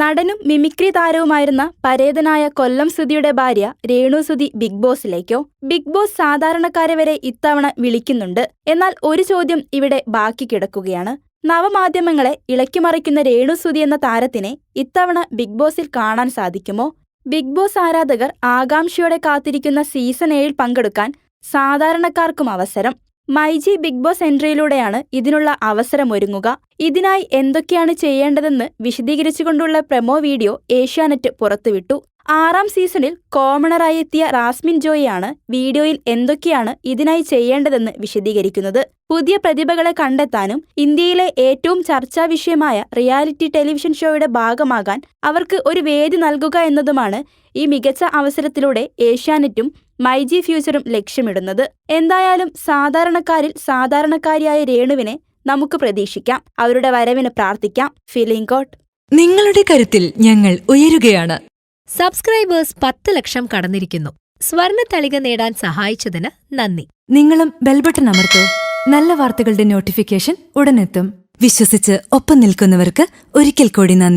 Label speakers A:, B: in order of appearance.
A: നടനും മിമിക്രി താരവുമായിരുന്ന പരേതനായ കൊല്ലം സുധിയുടെ ഭാര്യ രേണു സുധി ബിഗ് ബോസിലേക്കോ? ബിഗ് ബോസ് സാധാരണക്കാരെ വരെ ഇത്തവണ വിളിക്കുന്നുണ്ട്. എന്നാൽ ഒരു ചോദ്യം ഇവിടെ ബാക്കി കിടക്കുകയാണ്. നവമാധ്യമങ്ങളെ ഇളക്കിമറിക്കുന്ന രേണു സുധി എന്ന താരത്തിനെ ഇത്തവണ ബിഗ് ബോസിൽ കാണാൻ സാധിക്കുമോ? ബിഗ് ബോസ് ആരാധകർ ആകാംക്ഷയോടെ കാത്തിരിക്കുന്ന സീസൺ ഏഴിൽ പങ്കെടുക്കാൻ സാധാരണക്കാർക്കും അവസരം. മൈജി ബിഗ് ബോസ് എൻട്രിയിലൂടെയാണ് ഇതിനുള്ള അവസരമൊരുങ്ങുക. ഇതിനായി എന്തൊക്കെയാണ് ചെയ്യേണ്ടതെന്ന് വിശദീകരിച്ചുകൊണ്ടുള്ള പ്രമോ വീഡിയോ ഏഷ്യാനെറ്റ് പുറത്തുവിട്ടു. ആറാം സീസണിൽ കോമണറായി എത്തിയ റാസ്മിൻ ജോയിയാണ് വീഡിയോയിൽ എന്തൊക്കെയാണ് ഇതിനായി ചെയ്യേണ്ടതെന്ന് വിശദീകരിക്കുന്നത്. പുതിയ പ്രതിഭകളെ കണ്ടെത്താനും ഇന്ത്യയിലെ ഏറ്റവും ചർച്ചാ വിഷയമായ റിയാലിറ്റി ടെലിവിഷൻ ഷോയുടെ ഭാഗമാകാൻ അവർക്ക് ഒരു വേദി നൽകുക എന്നതുമാണ് ഈ മികച്ച അവസരത്തിലൂടെ ഏഷ്യാനെറ്റും മൈജി ഫ്യൂച്ചറും ലക്ഷ്യമിടുന്നത്. എന്തായാലും സാധാരണക്കാരിൽ സാധാരണക്കാരിയായ രേണുവിനെ നമുക്ക് പ്രതീക്ഷിക്കാം. അവരുടെ വരവിന് പ്രാർത്ഥിക്കാം. ഫീലിംഗ് കോട്ട്.
B: നിങ്ങളുടെ കരുത്തിൽ ഞങ്ങൾ ഉയരുകയാണ്.
C: സബ്സ്ക്രൈബേഴ്സ് പത്ത് ലക്ഷം കടന്നിരിക്കുന്നു. സ്വർണ തളിക നേടാൻ സഹായിച്ചതിന് നന്ദി.
B: നിങ്ങളും ബെൽബട്ടൺ അമർത്തോ. നല്ല വാർത്തകളുടെ നോട്ടിഫിക്കേഷൻ ഉടനെത്തും. വിശ്വസിച്ച് ഒപ്പം നിൽക്കുന്നവർക്ക് ഒരിക്കൽ കൂടി നന്ദി.